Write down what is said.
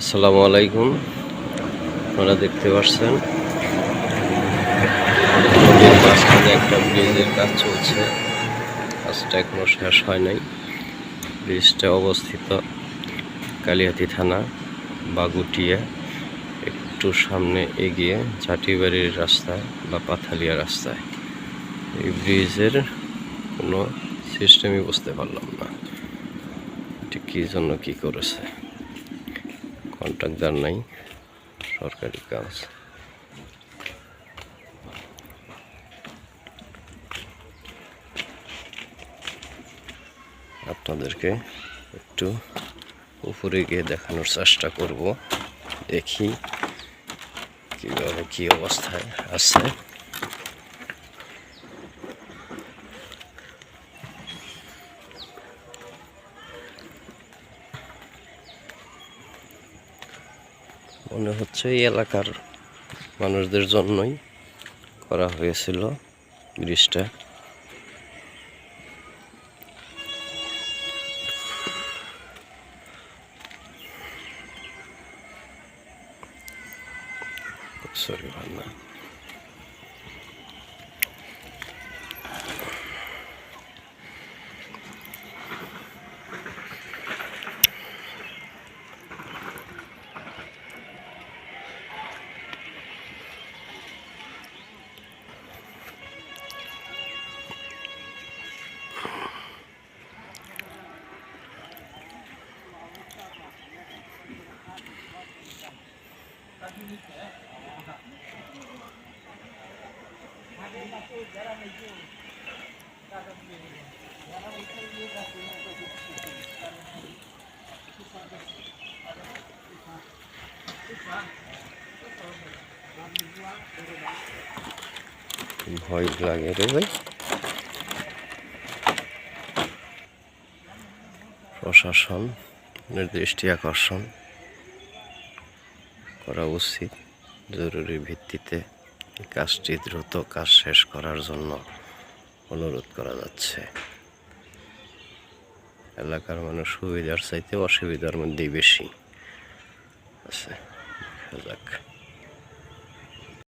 আসসালামু আলাইকুম। আপনারা দেখতে পাচ্ছেন। মাঝখানে একটা ব্রিজের কাজ চলছে। কাজটা এখনও শেষ হয় নাই। ব্রিজটা অবস্থিত কালিহাতি থানা, বাগুটিয়া, একটু সামনে এগিয়ে ঝাটিবাড়ির রাস্তায় বা পাথালিয়া রাস্তায়। এই ব্রিজের কোনো সিস্টেমই বুঝতে পারলাম না। এটি কী জন্য কী করেছে? কন্ট্রাক্টর নাই সরকারি কাজ। আপনাদেরকে একটু উপরে গিয়ে দেখানোর চেষ্টা করব, দেখি কীভাবে কী অবস্থায় আছে। মনে হচ্ছে এই এলাকার মানুষদের জন্যই করা হয়েছিল ব্রিজটা। সরি ভান্না ভয় লাগে রে ভাই। প্রশাসন দৃষ্টি আকর্ষণ। করা উচিত। জরুরি ভিত্তিতে কাজটি দ্রুত কাজ শেষ করার জন্য অনুরোধ করা যাচ্ছে। এলাকার মানুষ সুবিধার চাইতে অসুবিধার মধ্যেই বেশি।